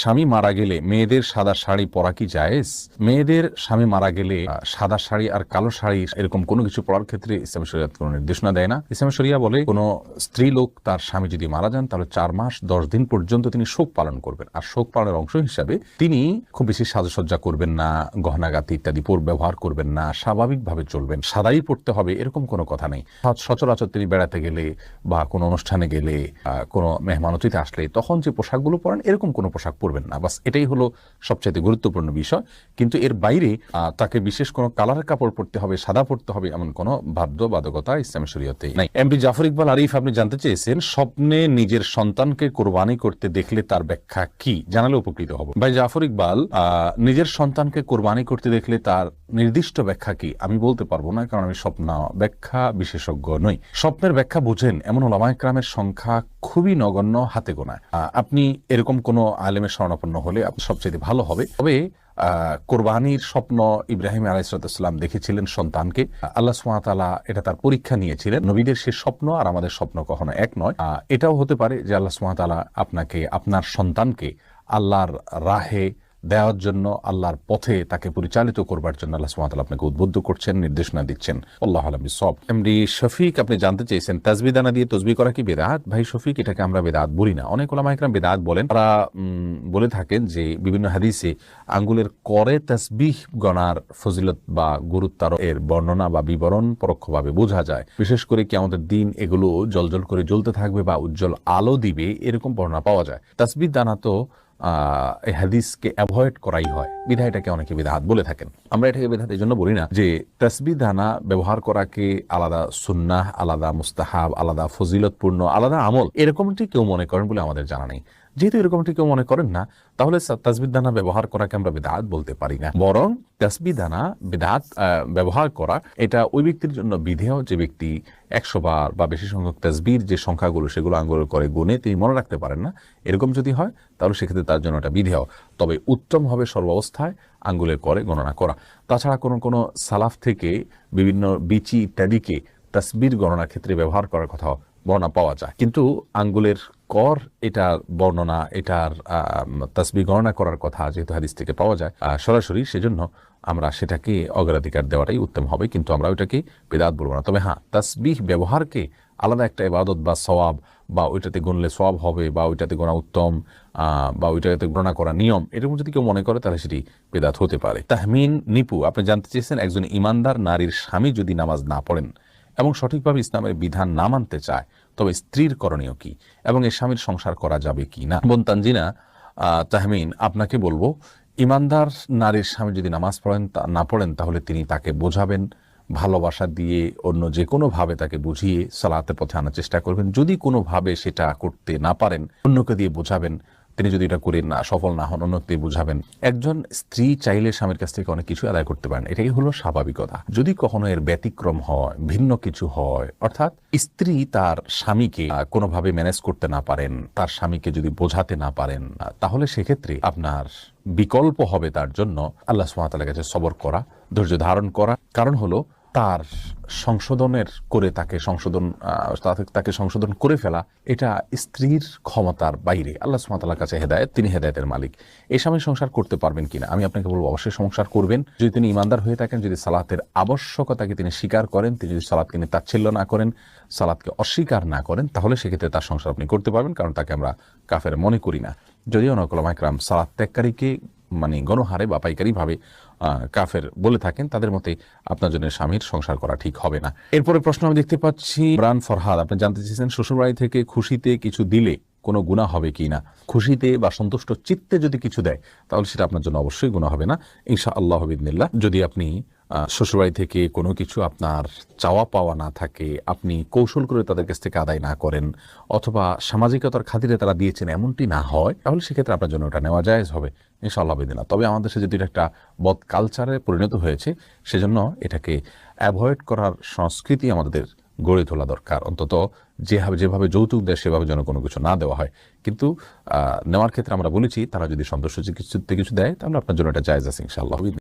স্বামী মারা গেলে মেয়েদের সাদা শাড়ি পরা কি জায়েজ? মেয়েদের স্বামী মারা গেলে সাদা শাড়ি আর কালো শাড়ি এরকম কোনো কিছু পরার ক্ষেত্রে ইসলাম শরিয়াত কোনো নির্দেশনা দেয় না। ইসলাম শরিয়া বলে, কোনো স্ত্রী লোক তার স্বামী যদি মারা যান, তাহলে চার মাস, দশ দিন পর্যন্ত তিনি শোক পালন করবেন। আর শোক পালনের অংশ হিসাবে তিনি খুব বেশি সাজসজ্জা করবেন না গহনাগাতি ইত্যাদি ব্যবহার করবেন না, স্বাভাবিকভাবে চলবেন, সাদাই পড়তে হবে, এরকম কোনো কথা নেই। সচরাচর তিনি বেড়াতে গেলে বা কোনো অনুষ্ঠানে গেলে কোনো মেহমান অতিথি আসলে তখন যে পোশাকগুলো পরেন, এরকম কোনো পোশাক পরবেন না। বাস এটাই হলো সবচেয়ে গুরুত্বপূর্ণ বিষয়। কিন্তু এর বাইরে তাকে বিশেষ কোনো কালারের কাপড় পরতে হবে, সাদা পরতে হবে এমন কোনো বাধ্যবাধকতা ইসলামী শরীয়তে নাই। এমপি জাফর ইকবাল আরিফ, আপনি জানতে চেয়েছেন, স্বপ্নে নিজের সন্তানকে কোরবানি করতে দেখলে তার ব্যাখ্যা কি? জানালে উপকৃত হব। ভাই জাফর ইকবাল নিজের সন্তানকে কোরবানি করতে দেখলে তার নির্দিষ্ট ব্যাখ্যা কি? আমি বলতে পারব না কারণ আমি স্বপ্ন ব্যাখ্যা বিশেষজ্ঞ নই। স্বপ্নের ব্যাখ্যা বুঝেন এমন ওলামাইক্রামের সংখ্যা খুবই নগণ্য হাতে আহ, আপনি এরকম কোনো আলেমের স্বর্ণাপন্ন হলে সবচেয়ে ভালো হবে। তবে কোরবানির স্বপ্ন ইব্রাহিম আলাইসালাম দেখেছিলেন সন্তানকে। আল্লাহ সুমাতালা এটা তার পরীক্ষা নিয়েছিলেন। নবীদের সে স্বপ্ন আর আমাদের স্বপ্ন কখনো এক নয়। এটাও হতে পারে যে আল্লাহ সুমাতালা আপনাকে আপনার সন্তানকে আল্লাহর রাহে দেওয়ার জন্য আল্লাহর পথে তাকে পরিচালিত করবার জন্য আল্লাহ সুমাতাল আপনাকে উদ্বুদ্ধ করছেন, নির্দেশনা দিচ্ছেন। আল্লাহ আলমী সব। এমডি শফিক, আপনি জানতে চেয়েছেন তাজবিদানা দিয়ে তসবি করা কি বেদাত? ভাই শফিক, এটাকে আমরা বেদাত বলি না। অনেক ওলামা একরাম বেদাত বলেন। তারা বলে থাকেন যে বিভিন্ন হাদিসে আঙ্গুলের করে তসবিহ গণার ফজিলত বা গুরুত্ব এর বর্ণনা বা বিবরণ পরোক্ষভাবে বোঝা যায়। বিশেষ করে কি আমাদের দিন এগুলো জলজল করে জ্বলতে থাকবে বা উজ্জ্বল আলো দিবে, এরকম বর্ণনা পাওয়া যায়। তাসবিদ দানা তো এই হাদিসকে অ্যাভয়েড করাই হয়। বিধায় এটাকে অনেকে বিধাত বলে থাকেন। আমরা এটাকে বিধাত এই জন্য বলি না যে, তসবি দানা ব্যবহার করাকে আলাদা সুন্নাহ, আলাদা মুস্তাহাব, আলাদা ফজিলতপূর্ণ, আলাদা আমল, এরকমটি কেউ মনে করেন বলে আমাদের জানা নেই। যেহেতু এরকমটি কেউ মনে করেন না, তাহলে তাসবিদ দানা ব্যবহার করাকে আমরা বেদাত বলতে পারি না। বরং তাসবি দানা বেদাত ব্যবহার করা, এটা ওই ব্যক্তির জন্য বিধেয় যে ব্যক্তি একশো বার বা বেশি সংখ্যক তাসবির যে সংখ্যাগুলো সেগুলো আঙ্গুল করে গুনে তিনি মনে রাখতে পারেন না। এরকম যদি হয়, তাহলে সেক্ষেত্রে তার জন্য এটা বিধেয়। তবে উত্তম হবে সর্বাবস্থায় আঙ্গুলের করে গণনা করা। তাছাড়া কোনো কোনো সালাফ থেকে বিভিন্ন বিচি ইত্যাদিকে তাসবির গণনার ক্ষেত্রে ব্যবহার করার কথা বর্ণনা পাওয়া যায়। কিন্তু আঙ্গুলের কর এটার বর্ণনা, এটার তসবি গণনা করার কথা যেহেতু হাদিস থেকে পাওয়া যায় সরাসরি সেজন্য আমরা সেটাকে অগ্রাধিকার দেওয়াটাই উত্তম হবে, কিন্তু আমরা ওইটাকে বেদাত বলব না। তবে হ্যাঁ তাসবিহ ব্যবহারকে আলাদা একটা ইবাদত বা সওয়াব বা ওইটাতে গুনলে সওয়াব হবে বা ওইটাতে গোনা উত্তম বা ওইটাতে গণনা করা নিয়ম, এরকম যদি কেউ মনে করে তাহলে সেটি বেদাত হতে পারে। তাহমিন নিপু, আপনি জানতে চেয়েছেন একজন ইমানদার নারীর স্বামী যদি নামাজ না পড়েন এবং সঠিকভাবে ইসলামের বিধান না মানতে চায় তবে স্ত্রীর করণীয় কি এবং এ স্বামীর সংসার করা যাবে কি না? বোন তানজিনা তাহমিন, আপনাকে বলব, ইমানদার নারীর স্বামী যদি নামাজ পড়েন না পড়েন, তাহলে তিনি তাকে বোঝাবেন, ভালোবাসা দিয়ে অন্য যে কোনোভাবে তাকে বুঝিয়ে সালাতের পথে আনার চেষ্টা করবেন। যদি কোনোভাবে সেটা করতে না পারেন, অন্যকে দিয়ে বোঝাবেন তিনি যদি এটা করেন না, সফল না হন অন্যকে বুঝাবেন। একজন স্ত্রী চাইলে স্বামীর কাছ থেকে অনেক কিছু আদায় করতে পারেন। এটাই হলো স্বাভাবিকতা। যদি কখনো এর ব্যতিক্রম হয়, ভিন্ন কিছু হয়, অর্থাৎ স্ত্রী তার স্বামীকে কোনোভাবে ম্যানেজ করতে না পারেন, তার স্বামীকে যদি বোঝাতে না পারেন তাহলে সেক্ষেত্রে আপনার বিকল্প হবে তার জন্য আল্লাহ সুমাতালের কাছে সবর করা, ধৈর্য ধারণ করা। কারণ হলো তার সংশোধনের করে তাকে সংশোধন তাকে- সংশোধন করে ফেলা, এটা স্ত্রীর ক্ষমতার বাইরে। আল্লাহ সুমাতালার কাছে হেদায়ত, তিনি হেদায়তের মালিক। এই স্বামী সংসার করতে পারবেন কিনা? আমি আপনাকে বলব, অবশ্যই সংসার করবেন। যদি তিনি ইমানদার হয়ে থাকেন, যদি সালাতের আবশ্যকতাকে তিনি স্বীকার করেন, তিনি যদি সালাদকে নিয়ে তাচ্ছিল্য না করেন সালাদকে অস্বীকার না করেন, তাহলে সেক্ষেত্রে তার সংসার আপনি করতে পারবেন, কারণ তাকে আমরা কাফের মনে করি না। যদিও নকলামাইকরাম সালাদ ত্যাগকারীকে মানে গণহারে বা পাইকারিভাবে কাফের বলে থাকেন, তাদের মতে আপনার জন্য স্বামীর সংসার করা ঠিক হবে না। এরপরে প্রশ্ন আমি দেখতে পাচ্ছি রান ফরহাদ, আপনি জানতে চেয়েছেন, শ্বশুরবাড়ি থেকে খুশিতে কিছু দিলে কোনো গুণা হবে কি না? খুশিতে বা সন্তুষ্ট চিত্তে যদি কিছু দেয়, তাহলে সেটা আপনার জন্য অবশ্যই গুণা হবে না। ইনশা আল্লাহ বিদিনিল্লাহ যদি আপনি শ্বশুরবাড়ি থেকে কোনো কিছু আপনার চাওয়া পাওয়া না থাকে, আপনি কৌশল করে তাদের কাছ থেকে আদায় না করেন, অথবা সামাজিকতার খাতিরে তারা দিয়েছেন এমনটি না হয়, তাহলে সেক্ষেত্রে আপনার জন্য ওটা নেওয়া যায় হবে। ইনশাআল্লাহ বিদিনা তবে আমাদের দেশে যদি একটা বদ কালচারে পরিণত হয়েছে, সেজন্য এটাকে অ্যাভয়েড করার সংস্কৃতি আমাদের গড়ে তোলা দরকার। অন্তত যেভাবে যেভাবে যৌতুক দেয়, সেভাবে যেন কোনো কিছু না দেওয়া হয়। কিন্তু নেওয়ার ক্ষেত্রে আমরা বলেছি, তারা যদি সন্তুষ্ট চিকিৎসা কিছু দেয়, তাহলে আপনার জন্য এটা জায়জ আছে, ইনশাআল্লাহ।